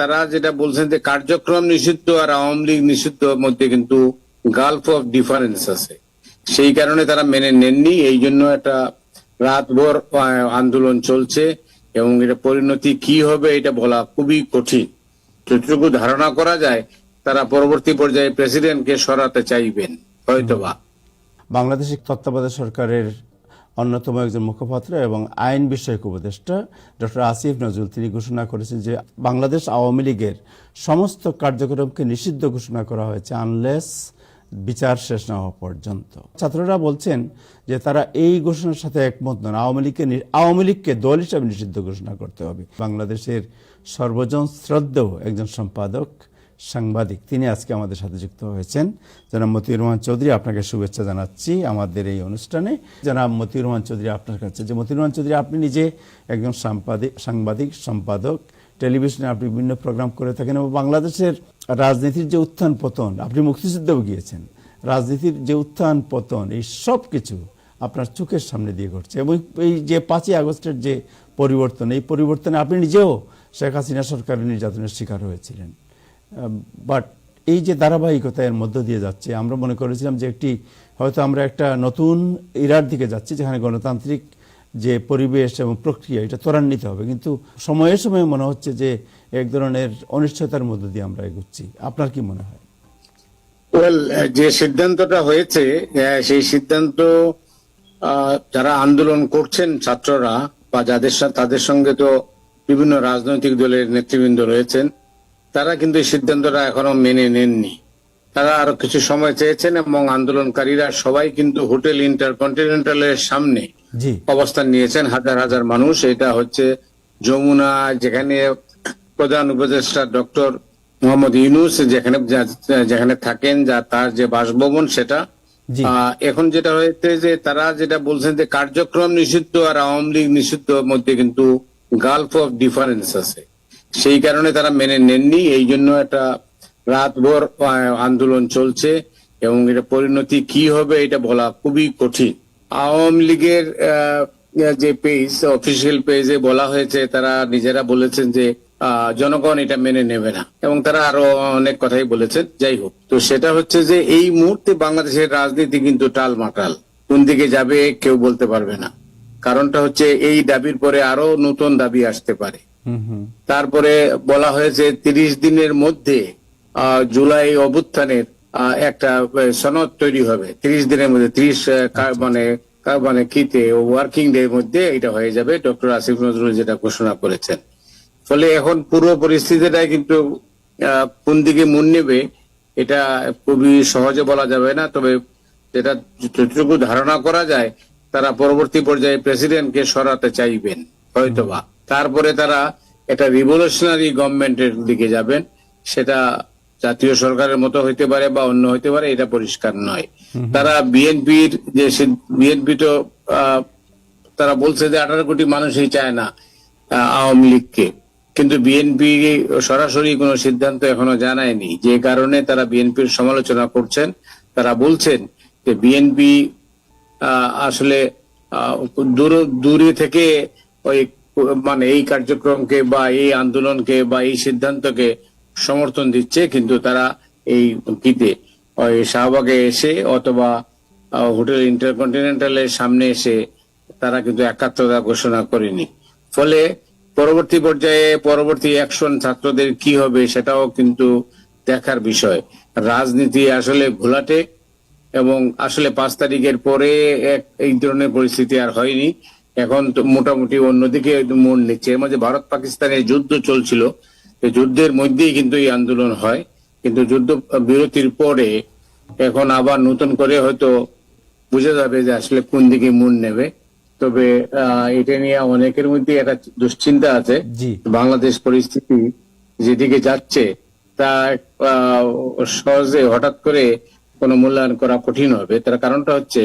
তারা যেটা বলছেন যে কার্যক্রম নিষিদ্ধ আর আওয়ামী লীগ নিষিদ্ধ মধ্যে কিন্তু গালফ অফ ডিফারেন্স আছে। সেই কারণে তারা মেনে নেননি, এই জন্য একটা রাতভর আন্দোলন চলছে এবং এটা পরিণতি কি হবে এটা বলা খুবই কঠিন। যতটুকু ধারণা করা যায়, তারা পরবর্তী পর্যায়ে প্রেসিডেন্টকে সরাতে চাইবেন, হয়তোবা। বাংলাদেশের তত্ত্বাবধায়ক সরকারের অন্যতম একজন মুখপাত্র এবং আইন বিষয়ক উপদেষ্টা ডক্টর আসিফ নজরুল। তিনি ঘোষণা করেছেন যে বাংলাদেশ আওয়ামী লীগের সমস্ত কার্যক্রমকে নিষিদ্ধ ঘোষণা করা হয়েছে আনলেস বিচার শেষ না হওয়া পর্যন্ত। ছাত্ররা বলছেন যে তারা এই ঘোষণার সাথে একমত নন। আওয়ামী লীগকে আওয়ামী লীগকে দল হিসাবে নিষিদ্ধ ঘোষণা করতে হবে। বাংলাদেশের সর্বজন শ্রদ্ধেয় একজন সম্পাদক সাংবাদিক। তিনি আজকে আমাদের সাথে যুক্ত হয়েছেন। জনাব মতিউর রহমান চৌধুরী, আপনাকে শুভেচ্ছা জানাচ্ছি আমাদের এই অনুষ্ঠানে। জনাব মতিউর রহমান চৌধুরী, আপনার কাছে। যে মতিউর রহমান চৌধুরী, আপনি নিজে একজন সাংবাদিক সাংবাদিক, সম্পাদক। টেলিভিশনে আপনি বিভিন্ন প্রোগ্রাম করে থাকেন এবং বাংলাদেশের রাজনীতির যে উত্থান পতন, আপনি মুক্তিযুদ্ধেও গিয়েছেন। রাজনীতির যে উত্থান পতন, এই সব কিছু আপনার চোখের সামনে দিয়ে ঘটছে। এবং এই যে পাঁচই আগস্টের যে পরিবর্তন, এই পরিবর্তনে আপনি নিজেও শেখ হাসিনা সরকারের নির্যাতনের শিকার হয়েছিলেন। বাট এই যে ধারাবাহিকতা এর মধ্য দিয়ে যাচ্ছে, আমরা মনে করেছিলাম যে একটি, হয়তো আমরা একটা নতুন ইরার দিকে যাচ্ছি, যেখানে গণতান্ত্রিক যে পরিবেশ এবং প্রক্রিয়া, এটা ত্বরান্বিত হবে। কিন্তু সময়ে সময়ে মনে হচ্ছে যে এক ধরনের অনিশ্চয়তার মধ্য দিয়ে আমরা এগুচ্ছি। আপনার কি মনে হয়? ওয়েল যে সিদ্ধান্তটা হয়েছে সেই সিদ্ধান্ত যারা আন্দোলন করছেন ছাত্ররা বা যাদের তাদের সঙ্গে তো বিভিন্ন রাজনৈতিক দলের নেতৃবৃন্দ রয়েছেন তারা কিন্তু এই সিদ্ধান্তটা এখনও মেনে নেননি। তারা আরও কিছু সময় চেয়েছেন এবং আন্দোলনকারীরা সবাই কিন্তু হোটেল ইন্টারকন্টিনেন্টালের সামনে অবস্থান নিয়েছেন হাজার হাজার মানুষ। এটা হচ্ছে যমুনা যেখানে প্রধান উপদেষ্টা ডক্টর মোহাম্মদ ইউনুস যেখানে যেখানে থাকেন যা তার যে বাসভবন সেটা। এখন যেটা হয়েছে যে তারা যেটা বলছেন যে কার্যক্রম নিষিদ্ধ আর আওয়ামী লীগ নিষিদ্ধ মধ্যে কিন্তু গালফ অফ ডিফারেন্স আছে। সেই কারণে তারা মেনে নেননি, এই জন্য একটা রাতভর আন্দোলন চলছে এবং এটা পরিণতি কি হবে এটা বলা খুবই কঠিন। আওয়ামী লীগের যে পেজ অফিসিয়াল পেজে বলা হয়েছে, তারা নিজেরা বলেছেন যে জনগণ এটা মেনে নেবে না এবং তারা আরও অনেক কথাই বলেছেন, যাই হোক। তো সেটা হচ্ছে যে এই মুহূর্তে বাংলাদেশের রাজনীতি কিন্তু টাল মাটাল কোন দিকে যাবে কেউ বলতে পারবে না। কারণটা হচ্ছে এই দাবির পরে আরও নতুন দাবি আসতে পারে। তারপরে বলা হয়েছে তিরিশ দিনের মধ্যে জুলাই অভ্যুত্থানের একটা সনদ তৈরি হবে। তিরিশ দিনের মধ্যে ত্রিশ মানে কা- মানে কিতে ওয়ার্কিং ডে এর মধ্যে এটা হয়ে যাবে। ডক্টর আসিফ নজরুল যেটা ঘোষণা করেছেন। ফলে এখন পুরো পরিস্থিতিটাই কিন্তু কোন দিকে মন নেবে এটা খুবই সহজে বলা যাবে না। তবে যেটা যতটুকু ধারণা করা যায় তারা পরবর্তী পর্যায়ে প্রেসিডেন্টকে সরাতে চাইবেন হয়তোবা। তারপরে তারা একটা রিভলিউশনারি গভর্নমেন্টের দিকে যাবেন। সেটা জাতীয় সরকারের মতো হইতে পারে বা অন্য হইতে পারে এটা পরিষ্কার নয়। তারা বিএনপির যে বিএনপি তো তারা বলছে যে আঠারো কোটি মানুষই চায় না আওয়ামী লীগকে। কিন্তু বিএনপি সরাসরি কোনো সিদ্ধান্ত এখনও জানায়নি। যে কারণে তারা বিএনপির সমালোচনা করছেন। তারা বলছেন যে বিএনপি আসলে আহ, দূর- দূরে থেকে ওই মানে এই কার্যক্রমকে বা এই আন্দোলনকে বা এই সিদ্ধান্তকে সমর্থন দিচ্ছে, কিন্তু তারা এই কিতে শাহবাগে এসে অথবা হোটেল ইন্টারকন্টিনেন্টালের সামনে এসে তারা কিন্তু একাত্মতা ঘোষণা করেনি। ফলে পরবর্তী পর্যায়ে পরবর্তী অ্যাকশন ছাত্রদের কি হবে সেটাও কিন্তু দেখার বিষয়। রাজনীতি আসলে ঘোলাটে এবং আসলে পাঁচ তারিখের পরে এক- এই ধরনের পরিস্থিতি আর হয়নি। এখন তো মোটামুটি অন্যদিকে মন নিচ্ছে। এর মাঝে ভারত পাকিস্তানের যুদ্ধ চলছিল। যুদ্ধের মধ্যেই কিন্তু এই আন্দোলন হয়। কিন্তু যুদ্ধ বিরতির পরে এখন আবার নতুন করে হয়তো বোঝা যাবে যে আসলে কোন দিকে মন নেবে। তবে আহ, এটা নিয়ে অনেকের মধ্যে একটা দুশ্চিন্তা আছে। বাংলাদেশ পরিস্থিতি যেদিকে যাচ্ছে তা আহ, সহজে হঠাৎ করে কোনো মূল্যায়ন করা কঠিন হবে। তার কারণটা হচ্ছে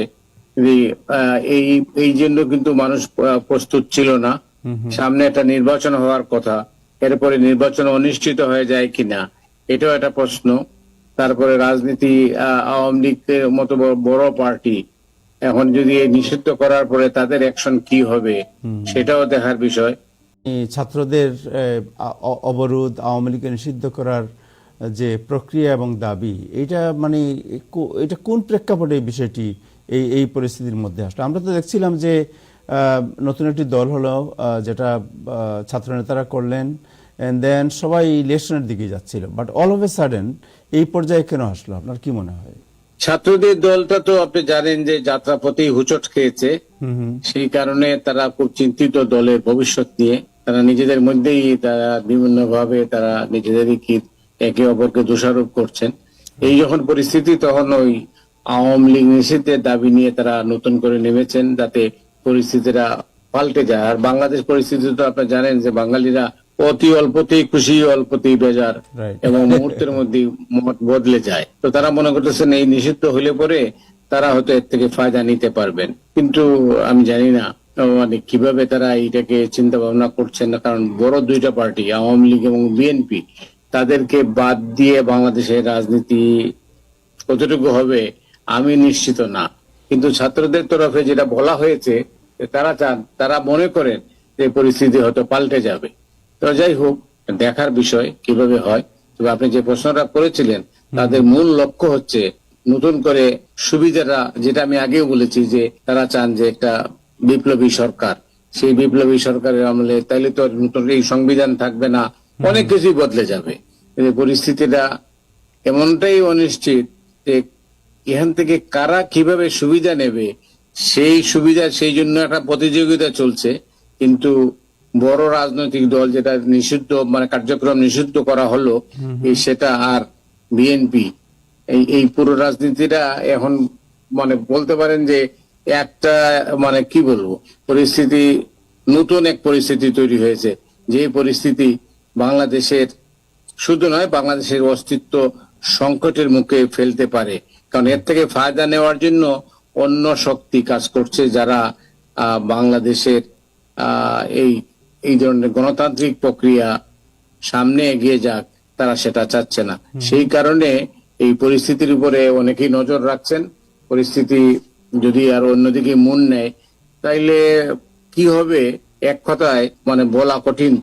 এই এই জন্য কিন্তু মানুষ প্রস্তুত ছিল না। সামনে একটা নির্বাচন হওয়ার কথা। এরপরে নির্বাচন অনুষ্ঠিত হয়ে যায় কিনা এটাও একটা প্রশ্ন। তারপরে রাজনীতি আওয়ামী লীগের মতো বড়- বড় পার্টি এখন যদি নিষিদ্ধ করার পরে তাদের অ্যাকশন কি হবে সেটাও দেখার বিষয়। ছাত্রদের অবরোধ আওয়ামী লীগকে নিষিদ্ধ করার যে প্রক্রিয়া এবং দাবি এটা মানে এটা কোন প্রেক্ষাপটে এই বিষয়টি এই এই পরিস্থিতির মধ্যে আসলো। আমরা তো দেখছিলাম যে নতুন একটি দল হলো যেটা ছাত্রনেতারা করলেন এন্ড দেন সবাই ইলেকশনের দিকে যাচ্ছিল। But all of a sudden এই পর্যায়ে কেন আসলো? আপনার কি মনে হয়? ছাত্রদের দলটা তো আপনি জানেন যে যাত্রাপথেই হুচট খেয়েছে। সেই কারণে তারা খুব চিন্তিত দলের ভবিষ্যৎ নিয়ে। তারা নিজেদের মধ্যেই তারা বিভিন্ন ভাবে তারা নিজেদেরই কি একে অপরকে দোষারোপ করছেন। এই যখন পরিস্থিতি তখন ওই আওয়ামী লীগ নিষিদ্ধের দাবি নিয়ে তারা নতুন করে নেমেছেন যাতে পরিস্থিতিটা পাল্টে যায়। আর বাংলাদেশ পরিস্থিতি তো আপনি জানেন যে বাঙালিরা অতি অল্পতেই খুশি অল্পতেই বেজার এবং মুহূর্তের মধ্যে মত বদলে যায়। তো তারা মনে করতেছেন এই নিষিদ্ধ হলে পরে তারা হয়তো এর থেকে ফায়দা নিতে পারবেন। কিন্তু আমি জানি না মানে কীভাবে তারা এইটাকে চিন্তা ভাবনা করছেন না কারণ বড় দুইটা পার্টি আওয়ামী লীগ এবং বিএনপি তাদেরকে বাদ দিয়ে বাংলাদেশের রাজনীতি কতটুকু হবে আমি নিশ্চিত না। কিন্তু ছাত্রদের তরফে যেটা বলা হয়েছে তারা চান, তারা মনে করেন যে পরিস্থিতি হয়তো পাল্টে যাবে। তো যাই হোক, দেখার বিষয় কীভাবে হয়, তবে আপনি যে প্রশ্নটা করেছিলেন, তাদের মূল লক্ষ্য হচ্ছে নতুন করে সুবিধাটা, যেটা আমি আগেও বলেছি যে তারা চান যে একটা বিপ্লবী সরকার। সেই বিপ্লবী সরকারের আমলে তাইলে তো নতুন এই সংবিধান থাকবে না, অনেক কিছুই বদলে যাবে। পরিস্থিতিটা এমনটাই অনিশ্চিত যে এখান থেকে কারা কীভাবে সুবিধা নেবে সেই সুবিধা সেই জন্য একটা প্রতিযোগিতা চলছে। কিন্তু বড় রাজনৈতিক দল যেটা নিষিদ্ধ মানে কার্যক্রম নিষিদ্ধ করা হলো সেটা আর বিএনপি। এই এই পুরো রাজনীতিটা এখন মানে বলতে পারেন যে একটা মানে কি বলব পরিস্থিতি নতুন এক পরিস্থিতি তৈরি হয়েছে। যে পরিস্থিতি বাংলাদেশের শুধু নয় বাংলাদেশের অস্তিত্ব সংকটের মুখে ফেলতে পারে। কারণ এর থেকে ফায়দা নেওয়ার জন্য অন্য শক্তি কাজ করছে যারা আহ, বাংলাদেশের আহ, এই এই ধরনের গণতান্ত্রিক প্রক্রিয়া সামনে এগিয়ে যাক তারা সেটা চাচ্ছে না। সেই কারণে এই পরিস্থিতির উপরে অনেকেই নজর রাখছেন। পরিস্থিতি যদি আর অন্যদিকে মন নেয় তাইলে কি হবে? এক কথায় মানে বলা কঠিন।